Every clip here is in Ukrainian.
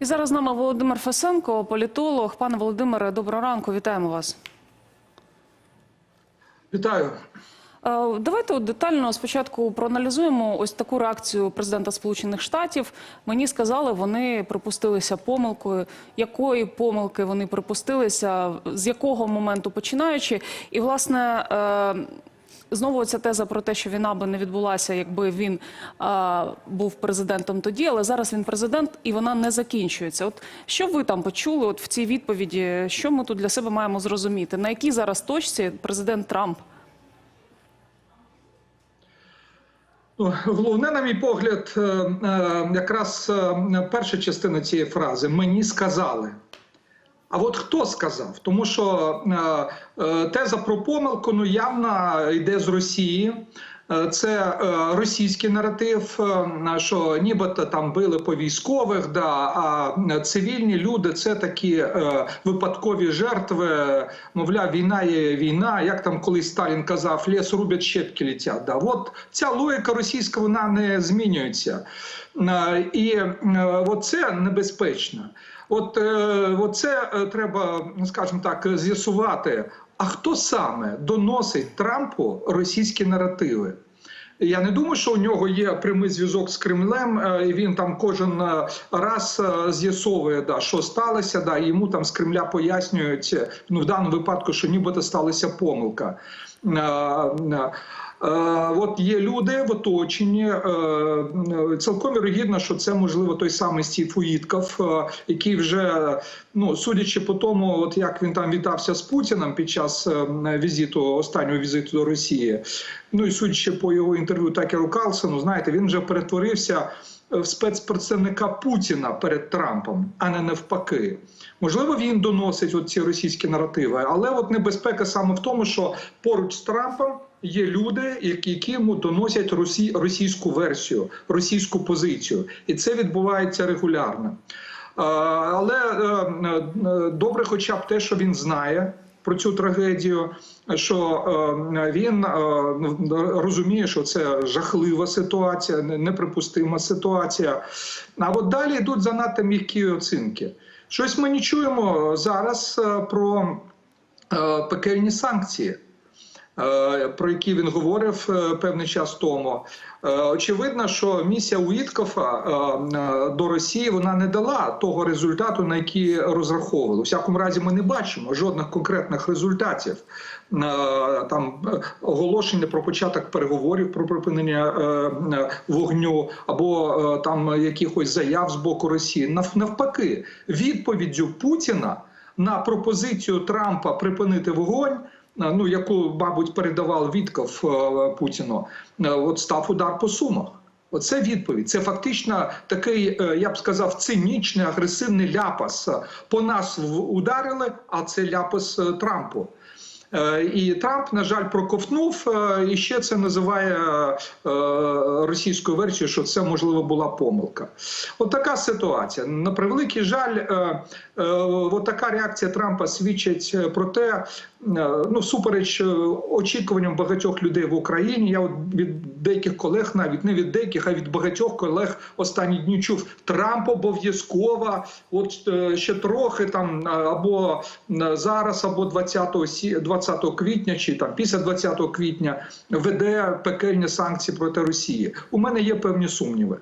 І зараз з нами Володимир Фесенко, політолог. Пане Володимире, доброго ранку, вітаємо вас. Вітаю. Е, Давайте детально спочатку проаналізуємо ось таку реакцію президента Сполучених Штатів. Мені сказали, вони припустилися помилкою. Якої помилки вони припустилися, з якого моменту починаючи? І власне. Знову ця теза про те, що війна би не відбулася, якби він а, був президентом тоді, але зараз він президент і вона не закінчується. От що ви там почули? От в цій відповіді, що ми тут для себе маємо зрозуміти? На якій зараз точці президент Трамп? Ну, Головне, на мій погляд, е, е, якраз е, перша частина цієї фрази мені сказали. А от хто сказав? Тому що е, е, теза про помилку ну явно йде з Росії. Е, Це російський наратив, що нібито там били по військових, да, а цивільні люди це такі випадкові жертви. Мовляв, війна є війна. Як там колись Сталін казав, ліс рубять, щепки летять. Да. От ця логіка російська вона не змінюється. І от це небезпечно. От, е, це е, треба, ну, скажімо так, з'ясувати. А хто саме доносить Трампу російські наративи? Я не думаю, що у нього є прямий зв'язок з Кремлем, е, і він там кожен раз з'ясовує, да, що сталося, да, і йому там з Кремля пояснюють, ну в даному випадку, що нібито сталася помилка. Е, От є люди в оточенні. е, е, Цілком вірогідно, що це можливо той самий Стів Уїтков, який вже ну судячи по тому, от як він там вітався з Путіним під час візиту останнього візиту до Росії. Ну і судячи по його інтерв'ю Такеру Карлсону, знаєте, він вже перетворився в спецпредставника Путіна перед Трампом, а не навпаки. Можливо, він доносить от ці російські наративи, але от небезпека саме в тому, що поруч з Трампом. Є люди, які йому доносять росі, російську версію, російську позицію, і це відбувається регулярно. Але е, е, добре, хоча б те, що він знає про цю трагедію, що е, він розуміє, що це жахлива ситуація, неприпустима ситуація. А от далі йдуть занадто м'які оцінки. Щось ми не чуємо зараз про пекельні санкції. Е, Про які він говорив е, певний час тому, Е, очевидно, що місія Уіткофа до Росії вона не дала того результату, на який розраховували. У всякому разі, ми не бачимо жодних конкретних результатів. Там оголошення про початок переговорів про припинення вогню або там якихось заяв з боку Росії. Нав- Навпаки, відповіддю Путіна на пропозицію Трампа припинити вогонь. Е, Ну, яку, мабуть, передавав Вітков е, Путіну, е, от став удар по сумах. Оце відповідь. Це фактично такий, я б сказав, цинічний агресивний ляпас. По нас ударили, а це ляпас Трампу. Е, І Трамп, на жаль, проковтнув е, і ще це називає е, російською версією, що це можливо була помилка. От така ситуація. На превеликий жаль, от така реакція Трампа свідчить про те, ну всупереч е, очікуванням багатьох людей в Україні. Я от від деяких колег, навіть не від деяких, а від багатьох колег останні дні чув Трамп обов'язково, от ще трохи там або зараз, або 20, сі- 20 квітня, чи там після 20 квітня веде пекельні санкції проти Росії. У мене є певні сумніви.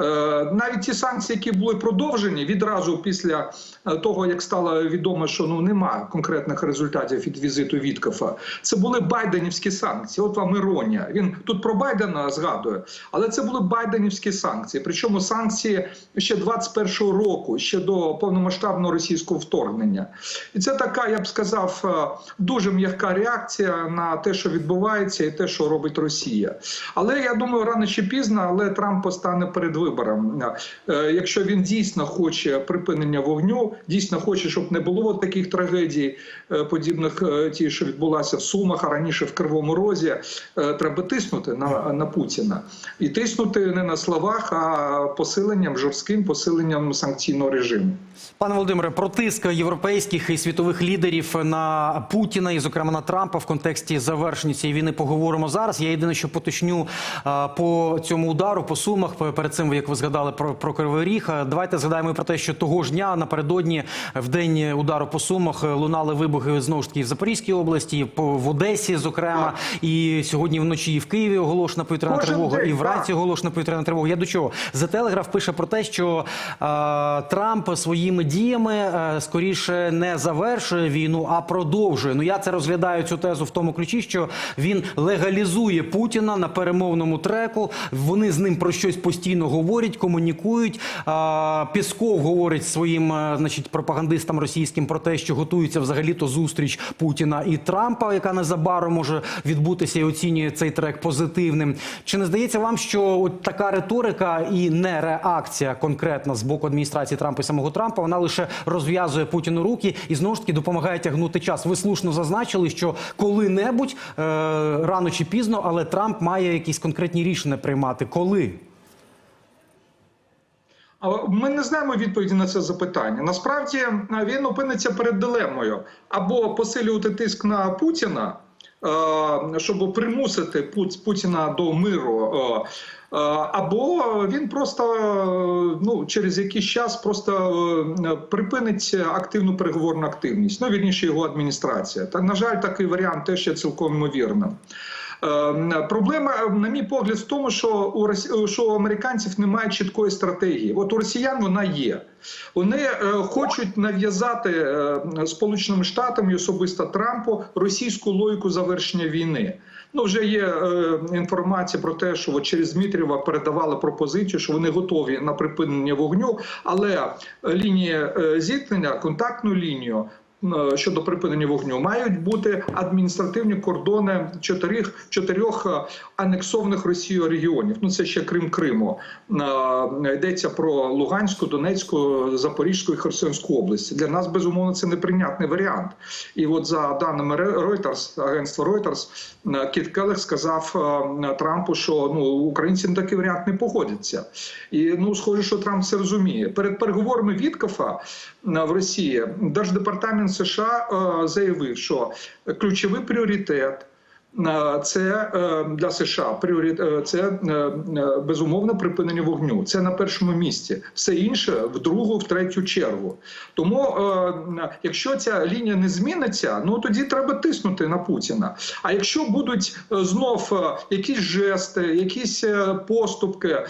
Е, Навіть ті санкції, які були продовжені відразу після е, того, як стало відомо, що ну немає конкретних результатів від візиту Віткофа, це були байденівські санкції. От вам іронія. Він тут про Байдена згадує, але це були байденівські санкції. Причому санкції ще 21-го року, ще до повномасштабного російського вторгнення. І це така, я б сказав, е, дуже м'яка реакція на те, що відбувається, і те, що робить Росія. Але я думаю, рано чи пізно, але Трамп постане перед вибором. Е, Якщо він дійсно хоче припинення вогню, дійсно хоче, щоб не було таких трагедій, е, подібних е, ті, що відбулася в Сумах, а раніше в Кривому Розі, треба тиснути на, на Путіна і тиснути не на словах, а посиленням жорстким посиленням санкційного режиму. Пане Володимире, про тиск європейських і світових лідерів на Путіна і, зокрема, на Трампа в контексті завершення цієї війни поговоримо зараз. Я єдине, що поточню по цьому удару, по сумах. Перед цим, як ви згадали про, про Кривий Ріг. Давайте згадаємо про те, що того ж дня напередодні в день удару по сумах лунали вибухи знову ж таки в Запорізькій області, в Одесі, зокрема, і сьогодні вночі і в Києві оголошена повітряна тривога, і вранці оголошена повітряна тривога. Я до чого? За Телеграф пише про те, що е, Трамп своїми діями е, скоріше не завершує війну, а продовжує. Ну я це розглядаю цю тезу в тому ключі, що він легалізує Путіна на перемовному треку. Вони з ним про щось постійно говорять, комунікують. Пісков говорить своїм, е, значить, пропагандистам російським про те, що готується взагалі-то зустріч Путіна і Трампа, яка незабаром може відбутися і оцінює цей трек позитивним. Чи не здається вам, що от така риторика і не реакція конкретна з боку адміністрації Трампа і самого Трампа, вона лише розв'язує Путіну руки і знову ж таки допомагає тягнути час? Ви слушно зазначили, що коли-небудь е, рано чи пізно, але Трамп має якісь конкретні рішення приймати. Коли? Ми не знаємо відповіді на це запитання. Насправді він опиниться перед дилемою або посилювати тиск на Путіна, е, щоб примусити Пут- Путіна до миру. е, е, Або він просто е, ну через якийсь час просто е, припинить активну переговорну активність. Ну вірніше його адміністрація. Та на жаль, такий варіант теж є цілком ймовірним. Е, Проблема, на мій погляд, в тому, що у Росі... що у американців немає чіткої стратегії. От у росіян вона є. Вони е, хочуть нав'язати е, Сполученим Штатам і особисто Трампу російську логіку завершення війни. Ну, вже є е, інформація про те, що от через Дмитрієва передавали пропозицію, що вони готові на припинення вогню, але лінії е, зіткнення, контактну лінію щодо припинення вогню мають бути адміністративні кордони чотирьох чотирьох е, анексованих Росією регіонів. Ну це ще Крим Криму. Е, Йдеться про Луганську, Донецьку, Запорізьку і Херсонську області. Для нас безумовно це неприйнятний варіант. І от за даними Reuters, агентства Reuters, е, Кіт Келех сказав е, Трампу, що ну українці на такий варіант не погодяться. І ну схоже, що Трамп це розуміє. Перед переговорами Віткофа е, в Росії Держдепартамент США е, заявив, що ключовий пріоритет. Е, Це е, для США пріорит... е, це безумовно припинення вогню. Це на першому місці. Все інше в другу, в третю чергу. Тому, якщо ця лінія не зміниться, ну тоді треба тиснути на Путіна. А якщо будуть знов якісь жести, якісь поступки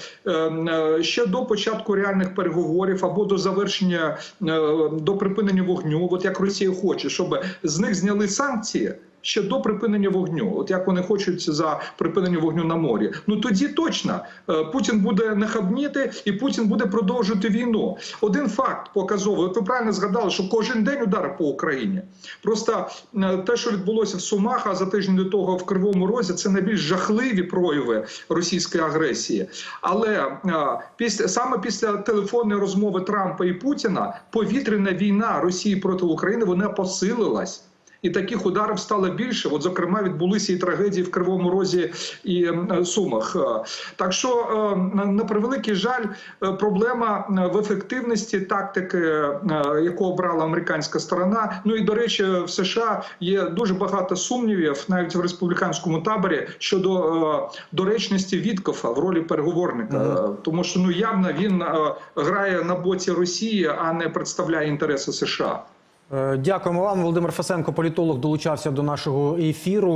ще до початку реальних переговорів або до завершення до припинення вогню, от як Росія хоче, щоб з них зняли санкції. Ще до припинення вогню, от як вони хочуть за припинення вогню на морі. Ну тоді точно е, Путін буде нахабніти і Путін буде продовжувати війну. Один факт показовий. От ви правильно згадали, що кожен день удари по Україні. Просто е, те, що відбулося в Сумах, а за тиждень до того в Кривому Розі, це найбільш жахливі прояви російської агресії. Але е, після саме після телефонної розмови Трампа і Путіна повітряна війна Росії проти України вона посилилась. І таких ударів стало більше. От, зокрема, відбулися і трагедії в Кривому Розі і е, Сумах. Е, Так що, е, на- превеликий жаль, проблема в ефективності тактики, яку обрала американська сторона. Ну і до речі, в США є дуже багато сумнівів, навіть в республіканському таборі, щодо доречності Віткофа в ролі переговорника, тому що ну явно він грає на боці Росії, а не представляє інтереси США. Е, Дякуємо вам. Володимир Фасенко, політолог, долучався до нашого ефіру.